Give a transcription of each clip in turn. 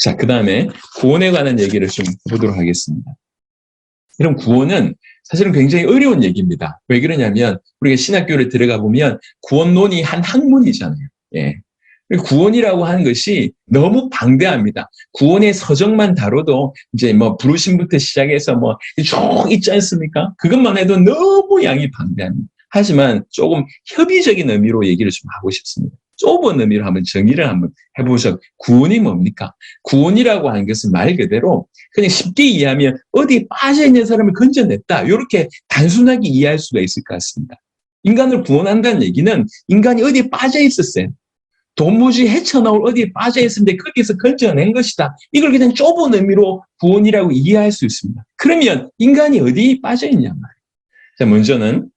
자, 그 다음에 구원에 관한 얘기를 좀 보도록 하겠습니다. 이런 구원은 사실은 굉장히 어려운 얘기입니다. 왜 그러냐면 우리가 신학교를 들어가 보면 구원론이 한 학문이잖아요. 예. 구원이라고 하는 것이 너무 방대합니다. 구원의 서적만 다뤄도 이제 뭐 부르심부터 시작해서 뭐쭉 있지 않습니까? 그것만 해도 너무 양이 방대합니다. 하지만 조금 협의적인 의미로 얘기를 좀 하고 싶습니다. 좁은 의미로 한번 정의를 한번 해보셔. 구원이 뭡니까? 구원이라고 하는 것은 말 그대로 그냥 쉽게 이해하면 어디에 빠져있는 사람을 건져냈다. 이렇게 단순하게 이해할 수가 있을 것 같습니다. 인간을 구원한다는 얘기는 인간이 어디에 빠져있었어요. 도무지 헤쳐나올 어디에 빠져있었는데 거기서 건져낸 것이다. 이걸 그냥 좁은 의미로 구원이라고 이해할 수 있습니다. 그러면 인간이 어디에 빠져있냐 말이에요. 자, 먼저는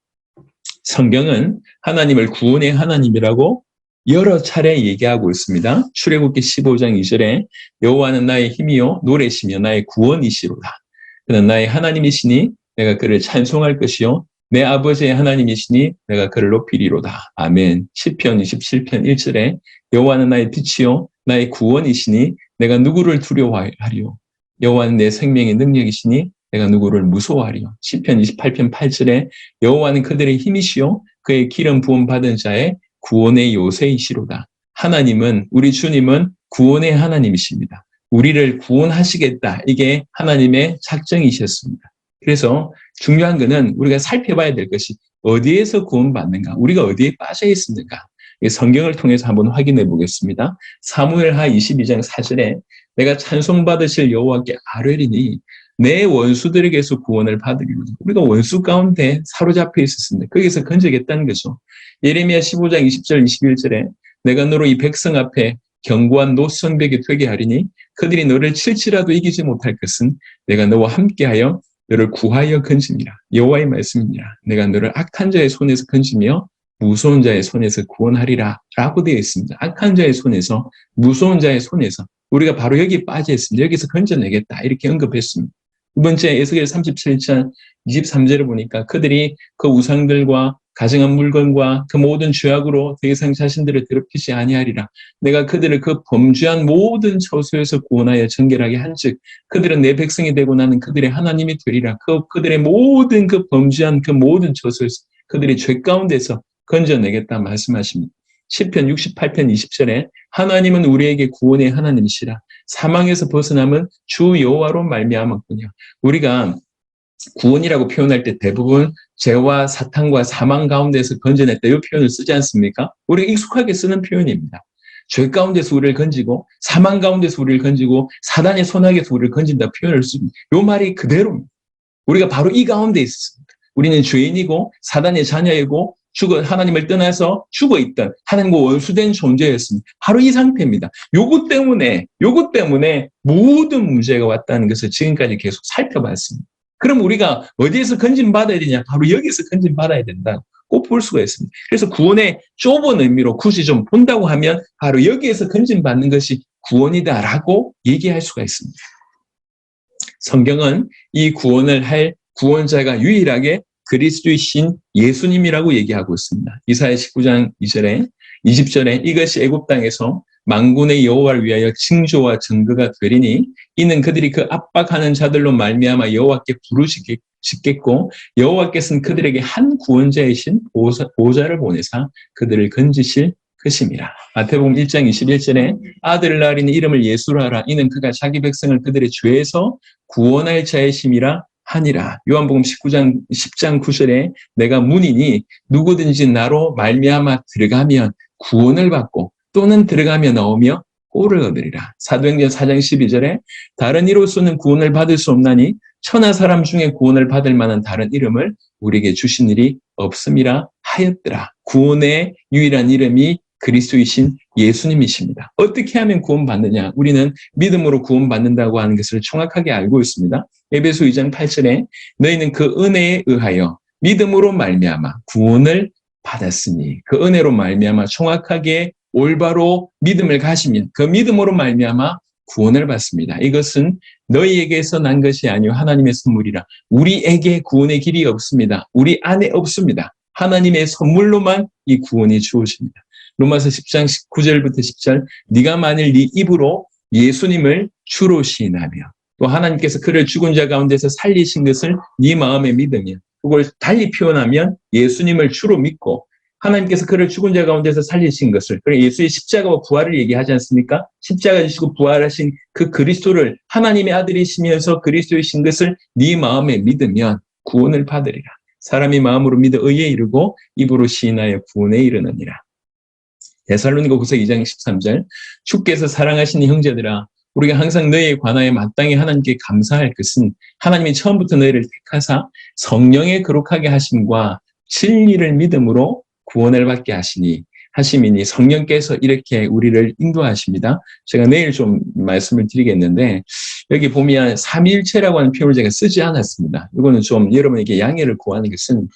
성경은 하나님을 구원의 하나님이라고 여러 차례 얘기하고 있습니다. 출애굽기 15장 2절에 여호와는 나의 힘이요 노래시며 나의 구원이시로다. 그는 나의 하나님이시니 내가 그를 찬송할 것이요 내 아버지의 하나님이시니 내가 그를 높이리로다. 아멘. 10편 27편 1절에 여호와는 나의 빛이요 나의 구원이시니 내가 누구를 두려워하리요 여호와는 내 생명의 능력이시니 내가 누구를 무서워하리요. 10편 28편 8절에 여호와는 그들의 힘이시요 그의 기름 부음 받은 자의 구원의 요새이시로다. 하나님은 우리 주님은 구원의 하나님이십니다. 우리를 구원하시겠다. 이게 하나님의 작정이셨습니다. 그래서 중요한 것은 우리가 살펴봐야 될 것이 어디에서 구원받는가? 우리가 어디에 빠져 있습니까? 성경을 통해서 한번 확인해 보겠습니다. 사무엘하 22장 4절에 내가 찬송 받으실 여호와께 아뢰리니 내 원수들에게서 구원을 받으리로다. 우리가 원수 가운데 사로잡혀 있었습니다. 거기서 건져겠다는 거죠. 예레미야 15장 20절 21절에 내가 너로 이 백성 앞에 견고한 노선벽이 되게 하리니 그들이 너를 칠지라도 이기지 못할 것은 내가 너와 함께하여 너를 구하여 건집니다. 여호와의 말씀이니라. 내가 너를 악한 자의 손에서 건지며 무서운 자의 손에서 구원하리라 라고 되어 있습니다. 악한 자의 손에서 무서운 자의 손에서 우리가 바로 여기 빠져 있습니다. 여기서 건져내겠다 이렇게 언급했습니다. 두 번째 에스겔 37장 23절을 보니까 그들이 그 우상들과 가정한 물건과 그 모든 죄악으로 더 이상 자신들을 더럽히지 아니하리라. 내가 그들을 그 범죄한 모든 처소에서 구원하여 정결하게 한즉 그들은 내 백성이 되고 나는 그들의 하나님이 되리라. 그 그들의 모든 그 범죄한 그 모든 처소에서 그들의 죄 가운데서 건져내겠다 말씀하십니다. 10편 68편 20절에 하나님은 우리에게 구원의 하나님이시라. 사망에서 벗어남은 주 여호와로 말미암았군요. 우리가 구원이라고 표현할 때 대부분 죄와 사탄과 사망 가운데서 건져냈다 이 표현을 쓰지 않습니까? 우리가 익숙하게 쓰는 표현입니다. 죄 가운데서 우리를 건지고 사망 가운데서 우리를 건지고 사단의 손아귀에서 우리를 건진다 표현을 씁니다. 이 말이 그대로입니다. 우리가 바로 이 가운데 있습니다. 우리는 죄인이고 사단의 자녀이고 죽어 하나님을 떠나서 죽어 있던 하나님과 원수된 존재였습니다. 바로 이 상태입니다. 요것 때문에 요것 때문에 모든 문제가 왔다는 것을 지금까지 계속 살펴봤습니다. 그럼 우리가 어디에서 건진 받아야 되냐? 바로 여기서 건진 받아야 된다. 꼭 볼 수가 있습니다. 그래서 구원의 좁은 의미로 굳이 좀 본다고 하면 바로 여기에서 건진 받는 것이 구원이다라고 얘기할 수가 있습니다. 성경은 이 구원을 할 구원자가 유일하게 그리스도의 신 예수님이라고 얘기하고 있습니다. 이사야 19장 2절에 20절에 이것이 애굽 땅에서 망군의 여호와를 위하여 징조와 증거가 되리니 이는 그들이 그 압박하는 자들로 말미암아 여호와께 부르시겠고 여호와께서는 그들에게 한 구원자이신 보호자를 보내사 그들을 건지실 것입니다. 마태복음 1장 21절에 아들을 낳으니 이름을 예수라 하라 이는 그가 자기 백성을 그들의 죄에서 구원할 자의 심이라 하니라. 요한복음 19장 10장 9절에 내가 문이니 누구든지 나로 말미암아 들어가면 구원을 받고 또는 들어가며 나오며 꼴을 얻으리라. 사도행전 4장 12절에 다른 이로서는 구원을 받을 수 없나니 천하 사람 중에 구원을 받을 만한 다른 이름을 우리에게 주신 일이 없음이라 하였더라. 구원의 유일한 이름이 그리스도이신 예수님이십니다. 어떻게 하면 구원받느냐? 우리는 믿음으로 구원받는다고 하는 것을 정확하게 알고 있습니다. 에베소 2장 8절에 너희는 그 은혜에 의하여 믿음으로 말미암아 구원을 받았으니 그 은혜로 말미암아 정확하게 올바로 믿음을 가시면 그 믿음으로 말미암아 구원을 받습니다. 이것은 너희에게서 난 것이 아니요 하나님의 선물이라. 우리에게 구원의 길이 없습니다. 우리 안에 없습니다. 하나님의 선물로만 이 구원이 주어집니다. 로마서 10장 9절부터 10절 네가 만일 네 입으로 예수님을 주로 시인하며 또 하나님께서 그를 죽은 자 가운데서 살리신 것을 네 마음에 믿으며 그걸 달리 표현하면 예수님을 주로 믿고 하나님께서 그를 죽은 자 가운데서 살리신 것을 그래 예수의 십자가와 부활을 얘기하지 않습니까? 십자가 지시고 부활하신 그 그리스도를 하나님의 아들이시면서 그리스도이신 것을 네 마음에 믿으면 구원을 받으리라. 사람이 마음으로 믿어 의에 이르고 입으로 시인하여 구원에 이르느니라. 데살로니가 후서 2장 13절 주께서 사랑하시는 형제들아 우리가 항상 너희에 관하여 마땅히 하나님께 감사할 것은 하나님이 처음부터 너희를 택하사 성령에 거룩하게 하심과 진리를 믿음으로 구원을 받게 하시니 하심이니 성령께서 이렇게 우리를 인도하십니다. 제가 내일 좀 말씀을 드리겠는데 여기 보면 삼위일체라고 하는 표현을 제가 쓰지 않았습니다. 이거는 좀 여러분에게 양해를 구하는 것은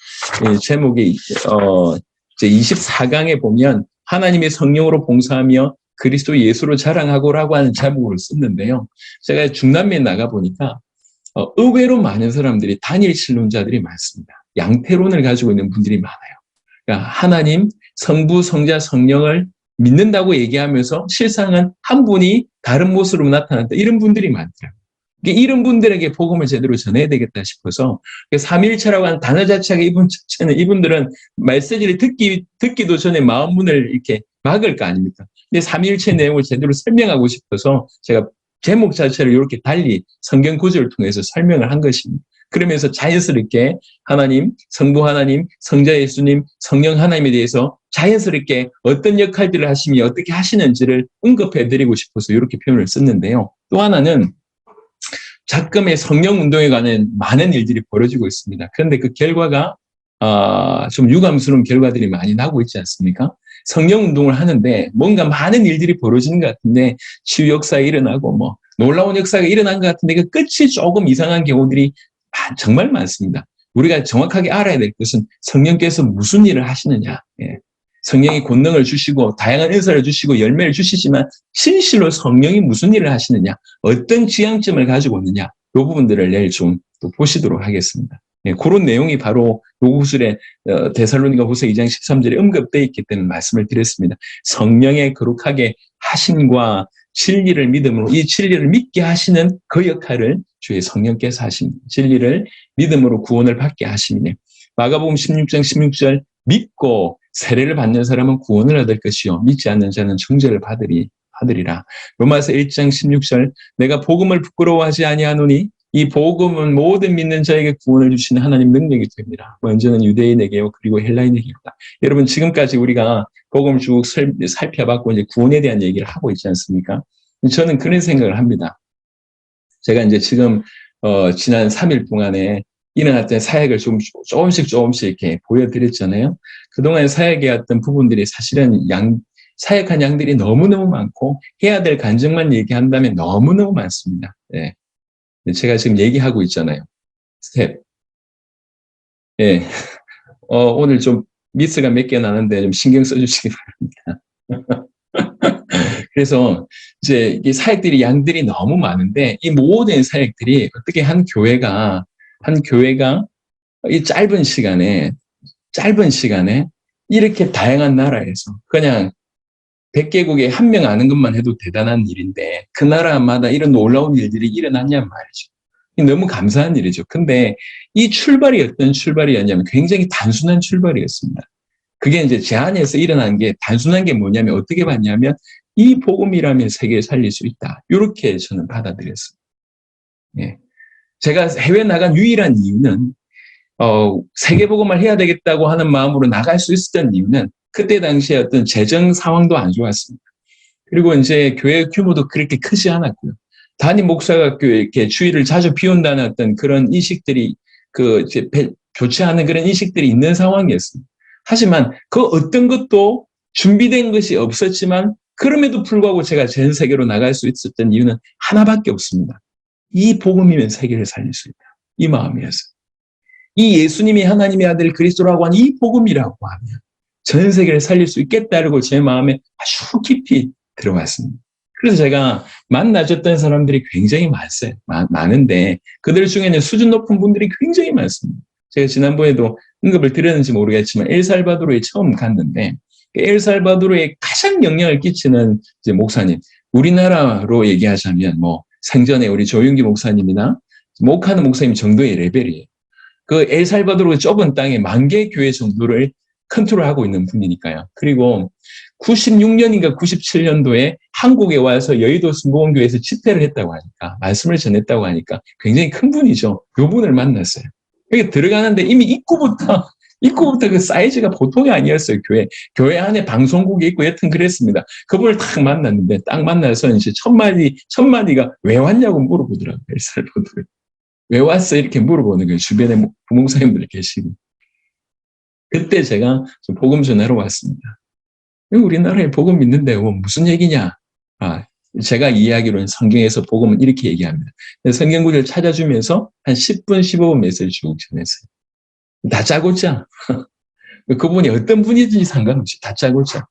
이 제목이 어 이제 24강에 보면 하나님의 성령으로 봉사하며 그리스도 예수로 자랑하고라고 하는 제목을 썼는데요. 제가 중남미에 나가 보니까 어, 의외로 많은 사람들이 단일 신론자들이 많습니다. 양태론을 가지고 있는 분들이 많아요. 그러니까 하나님, 성부, 성자, 성령을 믿는다고 얘기하면서 실상은 한 분이 다른 모습으로 나타났다. 이런 분들이 많더라고요. 이런 분들에게 복음을 제대로 전해야 되겠다 싶어서 삼일체라고 하는 단어 자체가 이분 자체는 이분들은 말세지를 듣기 듣기도 전에 마음 문을 이렇게 막을 거 아닙니까? 근데 삼일체 내용을 제대로 설명하고 싶어서 제가 제목 자체를 이렇게 달리 성경 구절을 통해서 설명을 한 것입니다. 그러면서 자연스럽게 하나님, 성부 하나님, 성자 예수님, 성령 하나님에 대해서 자연스럽게 어떤 역할들을 하시며 어떻게 하시는지를 언급해 드리고 싶어서 이렇게 표현을 썼는데요. 또 하나는 작금의 성령 운동에 관한 많은 일들이 벌어지고 있습니다. 그런데 그 결과가 어, 좀 유감스러운 결과들이 많이 나고 있지 않습니까? 성령 운동을 하는데 뭔가 많은 일들이 벌어지는 것 같은데 치유 역사가 일어나고 뭐 놀라운 역사가 일어난 것 같은데 그 끝이 조금 이상한 경우들이 정말 많습니다. 우리가 정확하게 알아야 될 것은 성령께서 무슨 일을 하시느냐. 예. 성령이 권능을 주시고 다양한 은사를 주시고 열매를 주시지만 진실로 성령이 무슨 일을 하시느냐, 어떤 지향점을 가지고 있느냐, 이 부분들을 내일 좀 또 보시도록 하겠습니다. 예, 그런 내용이 바로 요구술의 어, 데살로니가 후서 2장 13절에 언급되어 있기 때문에 말씀을 드렸습니다. 성령의 거룩하게 하심과 진리를 믿음으로 이 진리를 믿게 하시는 그 역할을 주의 성령께서 하신 진리를 믿음으로 구원을 받게 하시니 마가복음 16장 16절 믿고 세례를 받는 사람은 구원을 얻을 것이요 믿지 않는 자는 정죄를 받으리 받으리라. 로마서 1장 16절 내가 복음을 부끄러워하지 아니하노니 이 복음은 모든 믿는 자에게 구원을 주시는 하나님 능력이 됩니다. 먼저는 유대인에게요 그리고 헬라인에게입니다. 여러분 지금까지 우리가 복음을 쭉 살펴봤고 이제 구원에 대한 얘기를 하고 있지 않습니까? 저는 그런 생각을 합니다. 제가 이제 지금 어, 지난 3일 동안에 일어났던 사역을 좀 조금씩 조금씩 이렇게 보여드렸잖아요. 그동안 사역해왔던 부분들이 사실은 양, 사역한 양들이 너무너무 많고 해야 될 간증만 얘기한다면 너무너무 많습니다. 예. 제가 지금 얘기하고 있잖아요. 스텝. 예. 어, 오늘 좀 미스가 몇 개 나는데 좀 신경 써주시기 바랍니다. 그래서 이제 이 사역들이 양들이 너무 많은데 이 모든 사역들이 어떻게 한 교회가 한 교회가 이 짧은 시간에 짧은 시간에 이렇게 다양한 나라에서 그냥 100개국에 한 명 아는 것만 해도 대단한 일인데 그 나라마다 이런 놀라운 일들이 일어났냔 말이죠. 너무 감사한 일이죠. 근데 이 출발이 어떤 출발이었냐면 굉장히 단순한 출발이었습니다. 그게 이제 제 안에서 일어난 게 단순한 게 뭐냐면 어떻게 봤냐면 이 복음이라면 세계에 살릴 수 있다. 이렇게 저는 받아들였습니다. 예. 제가 해외 나간 유일한 이유는 어, 세계복음을 해야 되겠다고 하는 마음으로 나갈 수 있었던 이유는 그때 당시에 어떤 재정 상황도 안 좋았습니다. 그리고 이제 교회 규모도 그렇게 크지 않았고요. 단임 목사가 이렇게 주의를 자주 비운다는 어떤 그런 인식들이 그 이제 교체하는 그런 인식들이 있는 상황이었습니다. 하지만 그 어떤 것도 준비된 것이 없었지만 그럼에도 불구하고 제가 전 세계로 나갈 수 있었던 이유는 하나밖에 없습니다. 이 복음이면 세계를 살릴 수 있다. 이 마음이었어요. 이 예수님이 하나님의 아들 그리스도라고 하는 이 복음이라고 하면 전 세계를 살릴 수 있겠다고 제 마음에 아주 깊이 들어갔습니다. 그래서 제가 만나줬던 사람들이 굉장히 많어요. 많은데 그들 중에는 수준 높은 분들이 굉장히 많습니다. 제가 지난번에도 언급을 드렸는지 모르겠지만 엘살바도르에 처음 갔는데 그 엘살바도르에 가장 영향을 끼치는 목사님 우리나라로 얘기하자면 뭐 생전에 우리 조윤기 목사님이나 목하는 목사님 정도의 레벨이에요. 그 엘살바도르 좁은 땅에 만 개 교회 정도를 컨트롤하고 있는 분이니까요. 그리고 96년인가 97년도에 한국에 와서 여의도 순복음교회에서 집회를 했다고 하니까 말씀을 전했다고 하니까 굉장히 큰 분이죠. 요 분을 만났어요. 여기 들어가는데 이미 입구부터 입구부터 그 사이즈가 보통이 아니었어요. 교회 교회 안에 방송국이 있고 여튼 그랬습니다. 그분을 딱 만났는데 딱 만나서 이제 첫 마디 첫 마디가 왜 왔냐고 물어보더라고요. 엘살바도르 왜 왔어 이렇게 물어보는 거예요. 주변에 부목사님들 계시고 그때 제가 복음 전하러 왔습니다. 우리나라에 복음 있는데 뭐 무슨 얘기냐? 아, 제가 이야기로는 성경에서 복음은 이렇게 얘기합니다. 성경 구절 찾아주면서 한 10분, 15분 메시지 쭉 전했어요. 다 짜고짜. 그분이 어떤 분이든지 상관없이 다 짜고짜.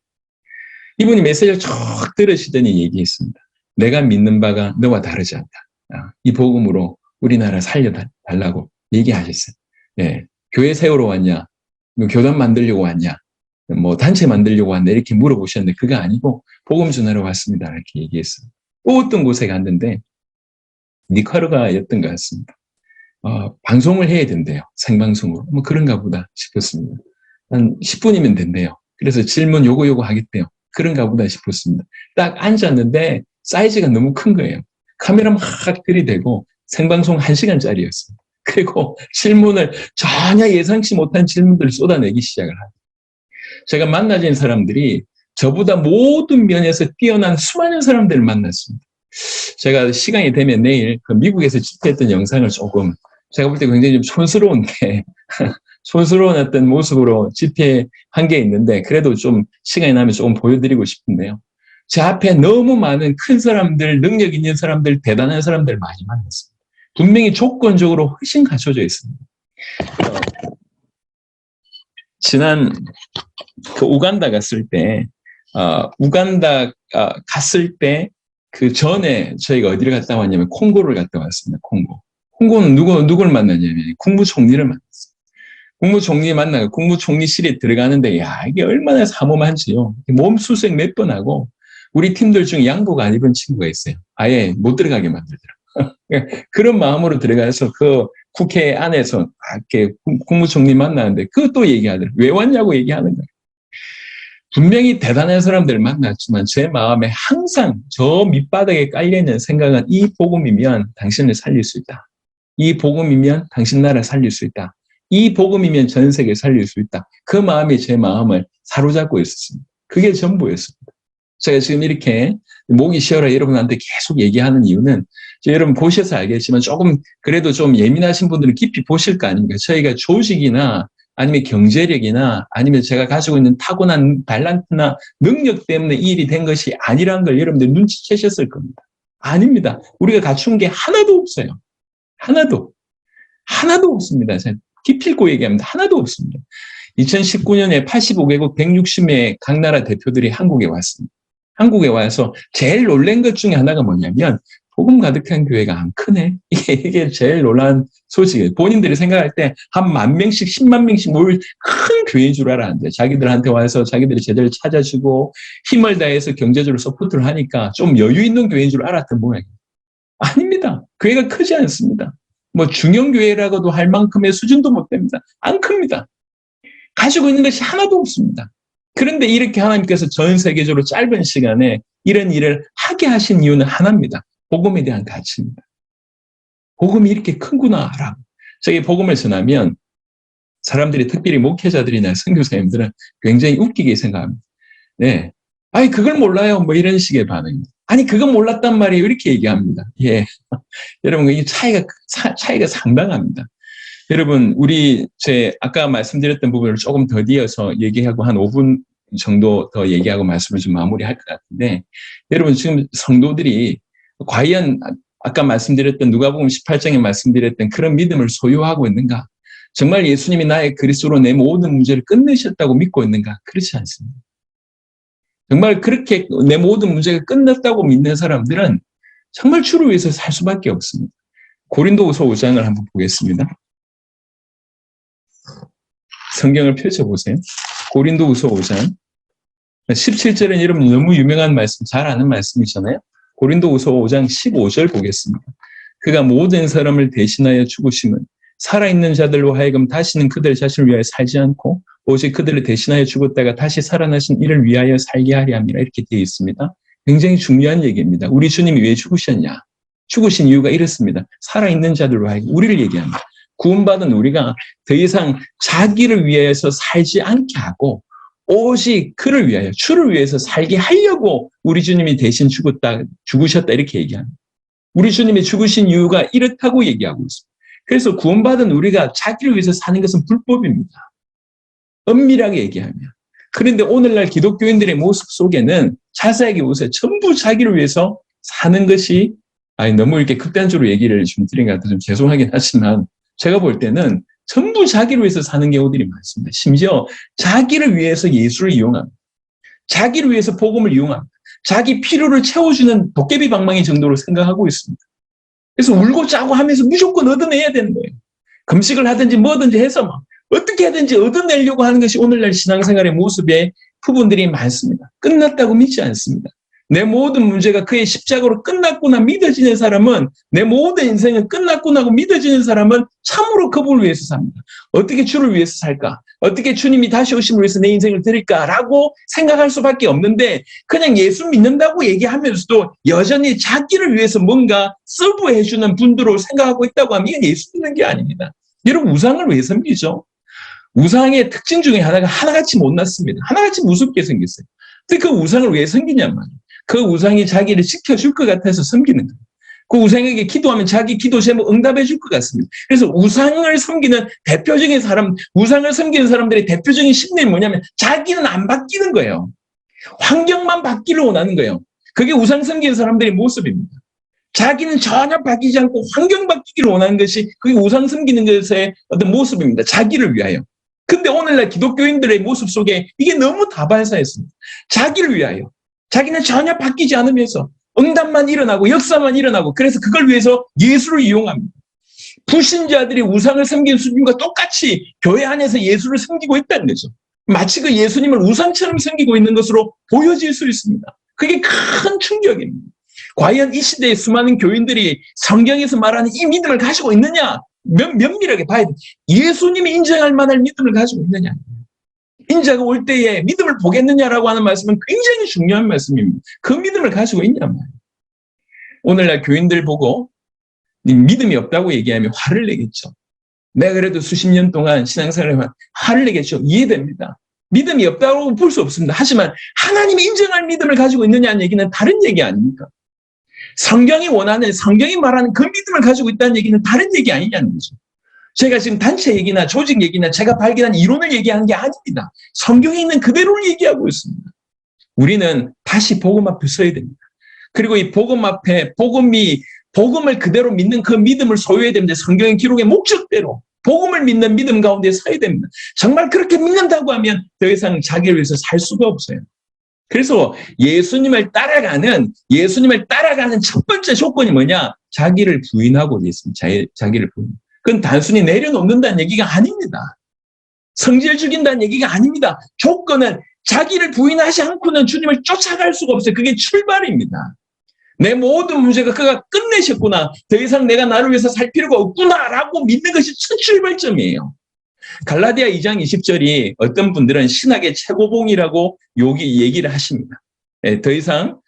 이분이 메시지를 쭉 들으시더니 얘기했습니다. 내가 믿는 바가 너와 다르지 않다. 아, 이 복음으로 우리나라 살려달라고 얘기하셨어요. 예, 교회 세우러 왔냐? 뭐 교단 만들려고 왔냐? 뭐 단체 만들려고 왔냐? 이렇게 물어보셨는데 그거 아니고 복음 전하러 왔습니다. 이렇게 얘기했어요. 또 어떤 곳에 갔는데 니카르가였던 것 같습니다. 어, 방송을 해야 된대요. 생방송으로. 뭐 그런가 보다 싶었습니다. 한 10분이면 된대요. 그래서 질문 요거 요거 하겠대요. 그런가 보다 싶었습니다. 딱 앉았는데 사이즈가 너무 큰 거예요. 카메라 막 들이대고 생방송 1시간짜리였습니다. 그리고 질문을 전혀 예상치 못한 질문들을 쏟아내기 시작을 하죠. 제가 만나진 사람들이 저보다 모든 면에서 뛰어난 수많은 사람들을 만났습니다. 제가 시간이 되면 내일 그 미국에서 집회했던 영상을 조금 제가 볼 때 굉장히 좀 촌스러운데 촌스러운 어떤 모습으로 집회한 게 있는데 그래도 좀 시간이 나면 조금 보여드리고 싶은데요. 제 앞에 너무 많은 큰 사람들, 능력 있는 사람들, 대단한 사람들 많이 만났습니다. 분명히 조건적으로 훨씬 갖춰져 있습니다. 지난 그 우간다 갔을 때, 어, 우간다 어, 갔을 때 그 전에 저희가 어디를 갔다 왔냐면 콩고를 갔다 왔습니다. 콩고. 콩고는 누구 누굴 만났냐면 국무총리를 만났어요. 국무총리 만나고 국무총리실에 들어가는데 야 이게 얼마나 사모만지요. 몸 수색 몇 번 하고 우리 팀들 중에 양복 안 입은 친구가 있어요. 아예 못 들어가게 만들더라. 그런 마음으로 들어가서 그 국회 안에서 이렇게 국무총리 만나는데 그것도 얘기하더라. 왜 왔냐고 얘기하는 거예요. 분명히 대단한 사람들을 만났지만 제 마음에 항상 저 밑바닥에 깔려있는 생각은 이 복음이면 당신을 살릴 수 있다. 이 복음이면 당신 나라 살릴 수 있다. 이 복음이면 전 세계 살릴 수 있다. 그 마음이 제 마음을 사로잡고 있었습니다. 그게 전부였습니다. 제가 지금 이렇게 목이 쉬어라 여러분한테 계속 얘기하는 이유는 여러분 보셔서 알겠지만 조금 그래도 좀 예민하신 분들은 깊이 보실 거 아닙니까? 저희가 조직이나 아니면 경제력이나 아니면 제가 가지고 있는 타고난 발란트나 능력 때문에 이 일이 된 것이 아니라는 걸 여러분들 눈치채셨을 겁니다. 아닙니다. 우리가 갖춘 게 하나도 없어요. 하나도. 하나도 없습니다. 제가 기필고 얘기합니다. 하나도 없습니다. 2019년에 85개국 160의 각 나라 대표들이 한국에 왔습니다. 한국에 와서 제일 놀란 것 중에 하나가 뭐냐면 복음 가득한 교회가 안 크네. 이게, 이게 제일 놀란 소식이에요. 본인들이 생각할 때 한 만 명씩, 10만 명씩 모일 큰 교회인 줄 알았는데 자기들한테 와서 자기들이 제대로 찾아주고 힘을 다해서 경제적으로 서포트를 하니까 좀 여유 있는 교회인 줄 알았던 모양이에요. 아닙니다. 교회가 크지 않습니다. 뭐 중형교회라고도 할 만큼의 수준도 못 됩니다. 안 큽니다. 가지고 있는 것이 하나도 없습니다. 그런데 이렇게 하나님께서 전 세계적으로 짧은 시간에 이런 일을 하게 하신 이유는 하나입니다. 복음에 대한 가치입니다. 복음이 이렇게 큰구나라고. 저기 복음을 전하면 사람들이 특별히 목회자들이나 선교사님들은 굉장히 웃기게 생각합니다. 네. 아니, 그걸 몰라요. 뭐 이런 식의 반응입니다. 아니, 그건 몰랐단 말이에요. 이렇게 얘기합니다. 예. 여러분, 이 차이가, 차이가 상당합니다. 여러분, 우리 제 아까 말씀드렸던 부분을 조금 더디어서 얘기하고 한 5분 정도 더 얘기하고 말씀을 좀 마무리할 것 같은데, 여러분 지금 성도들이 과연 아까 말씀드렸던 누가복음 18장에 말씀드렸던 그런 믿음을 소유하고 있는가? 정말 예수님이 나의 그리스도로 내 모든 문제를 끝내셨다고 믿고 있는가? 그렇지 않습니다. 정말 그렇게 내 모든 문제가 끝났다고 믿는 사람들은 정말 주를 위해서 살 수밖에 없습니다. 고린도후서 5장을 한번 보겠습니다. 성경을 펼쳐보세요. 고린도후서 5장 17절은 여러분 너무 유명한 말씀, 잘 아는 말씀이잖아요. 고린도후서 5장 15절 보겠습니다. 그가 모든 사람을 대신하여 죽으심은 살아있는 자들로 하여금 다시는 그들 자신을 위하여 살지 않고 오직 그들을 대신하여 죽었다가 다시 살아나신 이를 위하여 살게 하려 함이라 이렇게 되어 있습니다. 굉장히 중요한 얘기입니다. 우리 주님이 왜 죽으셨냐? 죽으신 이유가 이렇습니다. 살아있는 자들로 하여금 우리를 얘기합니다. 구원받은 우리가 더 이상 자기를 위해서 살지 않게 하고 오직 그를 위하여 주를 위해서 살게 하려고 우리 주님이 대신 죽었다 죽으셨다 이렇게 얘기합니다. 우리 주님이 죽으신 이유가 이렇다고 얘기하고 있습니다. 그래서 구원받은 우리가 자기를 위해서 사는 것은 불법입니다. 엄밀하게 얘기하면. 그런데 오늘날 기독교인들의 모습 속에는 자세하게 보세요. 전부 자기를 위해서 사는 것이 아니 너무 이렇게 극단적으로 얘기를 좀 드린 것 같아서 좀 죄송하긴 하지만 제가 볼 때는 전부 자기를 위해서 사는 경우들이 많습니다. 심지어 자기를 위해서 예수를 이용합니다. 자기를 위해서 복음을 이용합니다. 자기 필요를 채워주는 도깨비 방망이 정도로 생각하고 있습니다. 그래서 울고 짜고 하면서 무조건 얻어내야 되는 거예요. 금식을 하든지 뭐든지 해서 막 어떻게 하든지 얻어내려고 하는 것이 오늘날 신앙생활의 모습의 부분들이 많습니다. 끝났다고 믿지 않습니다. 내 모든 문제가 그의 십자가로 끝났구나 믿어지는 사람은 내 모든 인생은 끝났구나고 믿어지는 사람은 참으로 그분을 위해서 삽니다. 어떻게 주를 위해서 살까? 어떻게 주님이 다시 오심을 위해서 내 인생을 드릴까라고 생각할 수밖에 없는데 그냥 예수 믿는다고 얘기하면서도 여전히 자기를 위해서 뭔가 서브해 주는 분들로 생각하고 있다고 하면 이건 예수 믿는 게 아닙니다. 여러분 우상을 왜 섬기죠? 우상의 특징 중에 하나가 하나같이 못났습니다. 하나같이 무섭게 생겼어요. 근데 그 우상을 왜 섬기냔 말이에요. 그 우상이 자기를 지켜줄 것 같아서 섬기는 거예요. 그 우상에게 기도하면 자기 기도 제목 응답해 줄 것 같습니다. 그래서 우상을 섬기는 대표적인 사람, 우상을 섬기는 사람들의 대표적인 심리는 뭐냐면 자기는 안 바뀌는 거예요. 환경만 바뀌를 원하는 거예요. 그게 우상 섬기는 사람들의 모습입니다. 자기는 전혀 바뀌지 않고 환경 바뀌기를 원하는 것이 그게 우상 섬기는 것의 어떤 모습입니다. 자기를 위하여. 근데 오늘날 기독교인들의 모습 속에 이게 너무 다발사했습니다. 자기를 위하여. 자기는 전혀 바뀌지 않으면서 응답만 일어나고 역사만 일어나고 그래서 그걸 위해서 예수를 이용합니다. 불신자들이 우상을 섬기는 수준과 똑같이 교회 안에서 예수를 섬기고 있다는 거죠. 마치 그 예수님을 우상처럼 섬기고 있는 것으로 보여질 수 있습니다. 그게 큰 충격입니다. 과연 이 시대의 수많은 교인들이 성경에서 말하는 이 믿음을 가지고 있느냐? 면, 면밀하게 봐야 돼. 예수님이 인정할 만한 믿음을 가지고 있느냐? 인자가 올 때에 믿음을 보겠느냐라고 하는 말씀은 굉장히 중요한 말씀입니다. 그 믿음을 가지고 있냐 말이에요. 오늘날 교인들 보고 믿음이 없다고 얘기하면 화를 내겠죠. 내가 그래도 수십 년 동안 신앙생활을 화를 내겠죠. 이해됩니다. 믿음이 없다고 볼 수 없습니다. 하지만 하나님이 인정할 믿음을 가지고 있느냐는 얘기는 다른 얘기 아닙니까? 성경이 원하는, 성경이 말하는 그 믿음을 가지고 있다는 얘기는 다른 얘기 아니냐는 거죠. 제가 지금 단체 얘기나 조직 얘기나 제가 발견한 이론을 얘기하는 게 아닙니다. 성경에 있는 그대로를 얘기하고 있습니다. 우리는 다시 복음 앞에 서야 됩니다. 그리고 이 복음 앞에 복음이 복음을 그대로 믿는 그 믿음을 소유해야 됩니다. 성경의 기록의 목적대로 복음을 믿는 믿음 가운데 서야 됩니다. 정말 그렇게 믿는다고 하면 더 이상 자기를 위해서 살 수가 없어요. 그래서 예수님을 따라가는 예수님을 따라가는 첫 번째 조건이 뭐냐? 자기를 부인하고 있습니다. 자기를 부인. 그건 단순히 내려놓는다는 얘기가 아닙니다. 성질 죽인다는 얘기가 아닙니다. 조건은 자기를 부인하지 않고는 주님을 쫓아갈 수가 없어요. 그게 출발입니다. 내 모든 문제가 그가 끝내셨구나. 더 이상 내가 나를 위해서 살 필요가 없구나라고 믿는 것이 첫 출발점이에요. 갈라디아 2장 20절이 어떤 분들은 신학의 최고봉이라고 여기 얘기를 하십니다. 예, 더 이상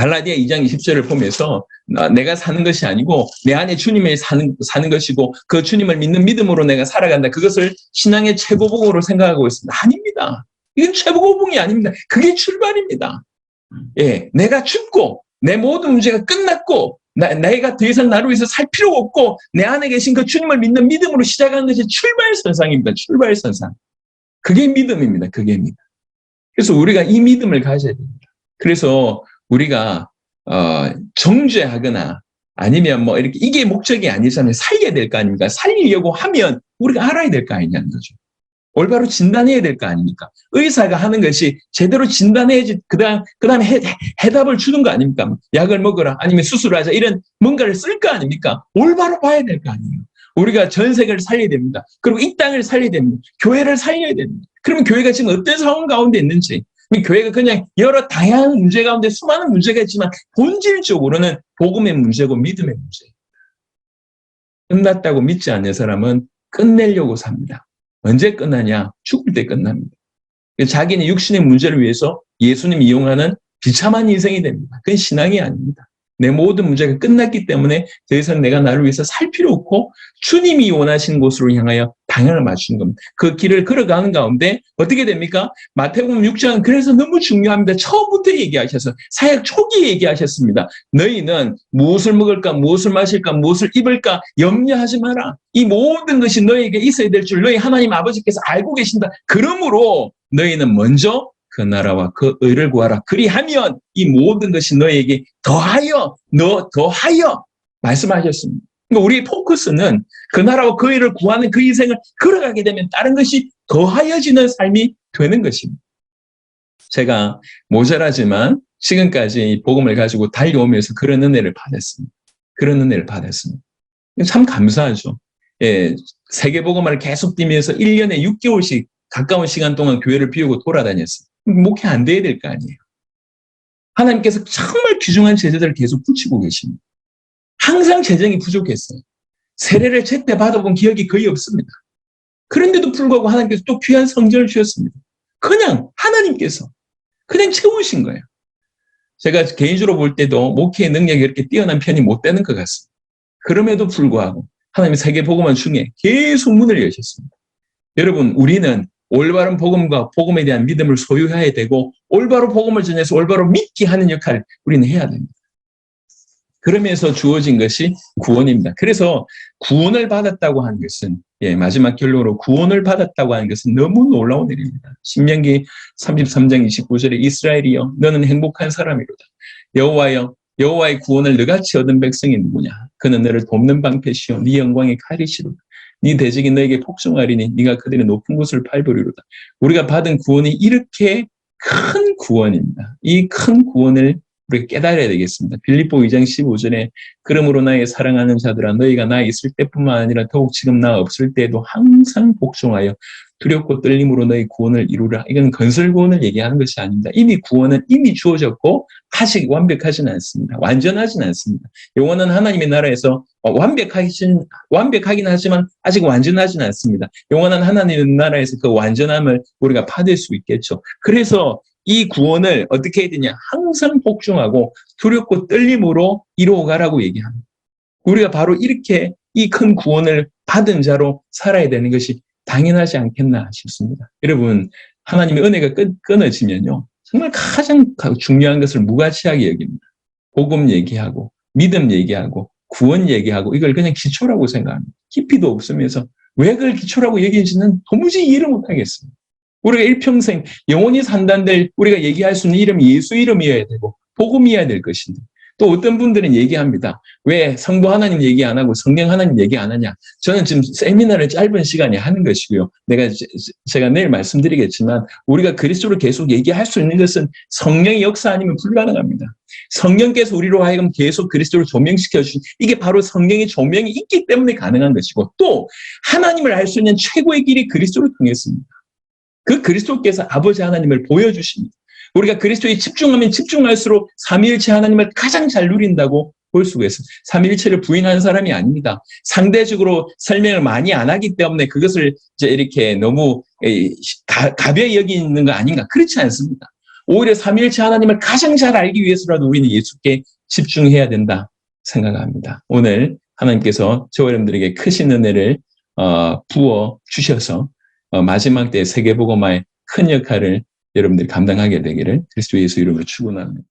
갈라디아 2장 20절을 보면서 내가 사는 것이 아니고 내 안에 주님이 사는, 사는 것이고 그 주님을 믿는 믿음으로 내가 살아간다. 그것을 신앙의 최고봉으로 생각하고 있습니다. 아닙니다. 이건 최고봉이 아닙니다. 그게 출발입니다. 예, 내가 죽고 내 모든 문제가 끝났고 나, 내가 더 이상 나를 위해서 살 필요가 없고 내 안에 계신 그 주님을 믿는 믿음으로 시작하는 것이 출발선상입니다. 출발선상. 그게 믿음입니다. 그게 믿음. 그래서 우리가 이 믿음을 가져야 됩니다. 그래서 우리가 어, 정죄하거나 아니면 뭐 이렇게 이게 목적이 아니잖아요. 살려야 될 거 아닙니까? 살리려고 하면 우리가 알아야 될 거 아니냐는 거죠. 올바로 진단해야 될 거 아닙니까? 의사가 하는 것이 제대로 진단해야지 그다음 그다음에 해, 해답을 주는 거 아닙니까? 약을 먹어라 아니면 수술하자 이런 뭔가를 쓸 거 아닙니까? 올바로 봐야 될 거 아니에요. 우리가 전 세계를 살려야 됩니다. 그리고 이 땅을 살려야 됩니다. 교회를 살려야 됩니다. 그러면 교회가 지금 어떤 상황 가운데 있는지 이 교회가 그냥 여러 다양한 문제 가운데 수많은 문제가 있지만 본질적으로는 복음의 문제고 믿음의 문제. 끝났다고 믿지 않는 사람은 끝내려고 삽니다. 언제 끝나냐? 죽을 때 끝납니다. 자기는 육신의 문제를 위해서 예수님 이용하는 비참한 인생이 됩니다. 그건 신앙이 아닙니다. 내 모든 문제가 끝났기 때문에 더 이상 내가 나를 위해서 살 필요 없고 주님이 원하시는 곳으로 향하여 방향을 맞추는 겁니다. 그 길을 걸어가는 가운데 어떻게 됩니까? 마태복음 6장은 그래서 너무 중요합니다. 처음부터 얘기하셔서 사역 초기에 얘기하셨습니다. 너희는 무엇을 먹을까, 무엇을 마실까, 무엇을 입을까 염려하지 마라. 이 모든 것이 너에게 있어야 될 줄 너희 하나님 아버지께서 알고 계신다. 그러므로 너희는 먼저 그 나라와 그 의를 구하라. 그리하면 이 모든 것이 너에게 더하여, 너 더하여 말씀하셨습니다. 그러니까 우리의 포커스는 그 나라와 그 의를 구하는 그 인생을 걸어가게 되면 다른 것이 더하여지는 삶이 되는 것입니다. 제가 모자라지만 지금까지 복음을 가지고 달려오면서 그런 은혜를 받았습니다. 그런 은혜를 받았습니다. 참 감사하죠. 예, 세계복음을 계속 뛰면서 1년에 6개월씩 가까운 시간 동안 교회를 비우고 돌아다녔어요. 목회 안 돼야 될 거 아니에요. 하나님께서 정말 귀중한 제자들을 계속 붙이고 계십니다. 항상 재정이 부족했어요. 세례를 제때 받아본 기억이 거의 없습니다. 그런데도 불구하고 하나님께서 또 귀한 성전을 주셨습니다. 그냥 하나님께서 그냥 채우신 거예요. 제가 개인적으로 볼 때도 목회의 능력이 이렇게 뛰어난 편이 못 되는 것 같습니다. 그럼에도 불구하고 하나님의 세계 복음화 중에 계속 문을 여셨습니다. 여러분, 우리는 올바른 복음과 복음에 대한 믿음을 소유해야 되고 올바로 복음을 전해서 올바로 믿게 하는 역할을 우리는 해야 됩니다. 그러면서 주어진 것이 구원입니다. 그래서 구원을 받았다고 하는 것은 예, 마지막 결론으로 구원을 받았다고 하는 것은 너무 놀라운 일입니다. 신명기 33장 29절에 이스라엘이여 너는 행복한 사람이로다. 여호와여 여호와의 구원을 너같이 얻은 백성이 누구냐? 그는 너를 돕는 방패시오 네 영광의 칼이시로다. 네 대적이 너에게 폭송하리니 네가 그들의 높은 곳을 밟으리로다. 우리가 받은 구원이 이렇게 큰 구원입니다. 이 큰 구원을 우리가 깨달아야 되겠습니다. 빌립보 2장 15절에 그러므로 나의 사랑하는 자들아 너희가 나 있을 때뿐만 아니라 더욱 지금 나 없을 때에도 항상 복종하여 두렵고 떨림으로 너희 구원을 이루라. 이건 건설 구원을 얘기하는 것이 아닙니다. 이미 구원은 이미 주어졌고 아직 완벽하지는 않습니다. 완전하지는 않습니다. 영원한 하나님의 나라에서 완벽하긴 완벽하긴 하지만 아직 완전하지는 않습니다. 영원한 하나님의 나라에서 그 완전함을 우리가 받을 수 있겠죠. 그래서 이 구원을 어떻게 해야 되냐? 항상 복종하고 두렵고 떨림으로 이루어가라고 얘기합니다. 우리가 바로 이렇게 이 큰 구원을 받은 자로 살아야 되는 것이 당연하지 않겠나 싶습니다. 여러분, 하나님의 은혜가 끊, 끊어지면요. 정말 가장 중요한 것을 무가치하게 여깁니다. 복음 얘기하고, 믿음 얘기하고, 구원 얘기하고, 이걸 그냥 기초라고 생각합니다. 깊이도 없으면서 왜 그걸 기초라고 얘기했는지는 도무지 이해를 못하겠습니다. 우리가 일평생 영원히 산다는데 우리가 얘기할 수 있는 이름이 예수 이름이어야 되고, 복음이어야 될 것인데, 또 어떤 분들은 얘기합니다. 왜 성부 하나님 얘기 안 하고 성령 하나님 얘기 안 하냐? 저는 지금 세미나를 짧은 시간에 하는 것이고요. 내가 제가 내일 말씀드리겠지만 우리가 그리스도를 계속 얘기할 수 있는 것은 성령의 역사 아니면 불가능합니다. 성령께서 우리로 하여금 계속 그리스도를 조명시켜 주신 이게 바로 성령의 조명이 있기 때문에 가능한 것이고 또 하나님을 알 수 있는 최고의 길이 그리스도를 통했습니다. 그 그리스도께서 아버지 하나님을 보여주십니다. 우리가 그리스도에 집중하면 집중할수록 삼위일체 하나님을 가장 잘 누린다고 볼 수가 있어요. 삼위일체를 부인하는 사람이 아닙니다. 상대적으로 설명을 많이 안 하기 때문에 그것을 이제 이렇게 너무 가, 가벼이 여기는 거 아닌가? 그렇지 않습니다. 오히려 삼위일체 하나님을 가장 잘 알기 위해서라도 우리는 예수께 집중해야 된다 생각합니다. 오늘 하나님께서 저 여러분들에게 크신 은혜를 어, 부어 주셔서 어, 마지막 때 세계복음화의 큰 역할을 여러분들이 감당하게 되기를 그리스도 예수 이름으로 축원합니다.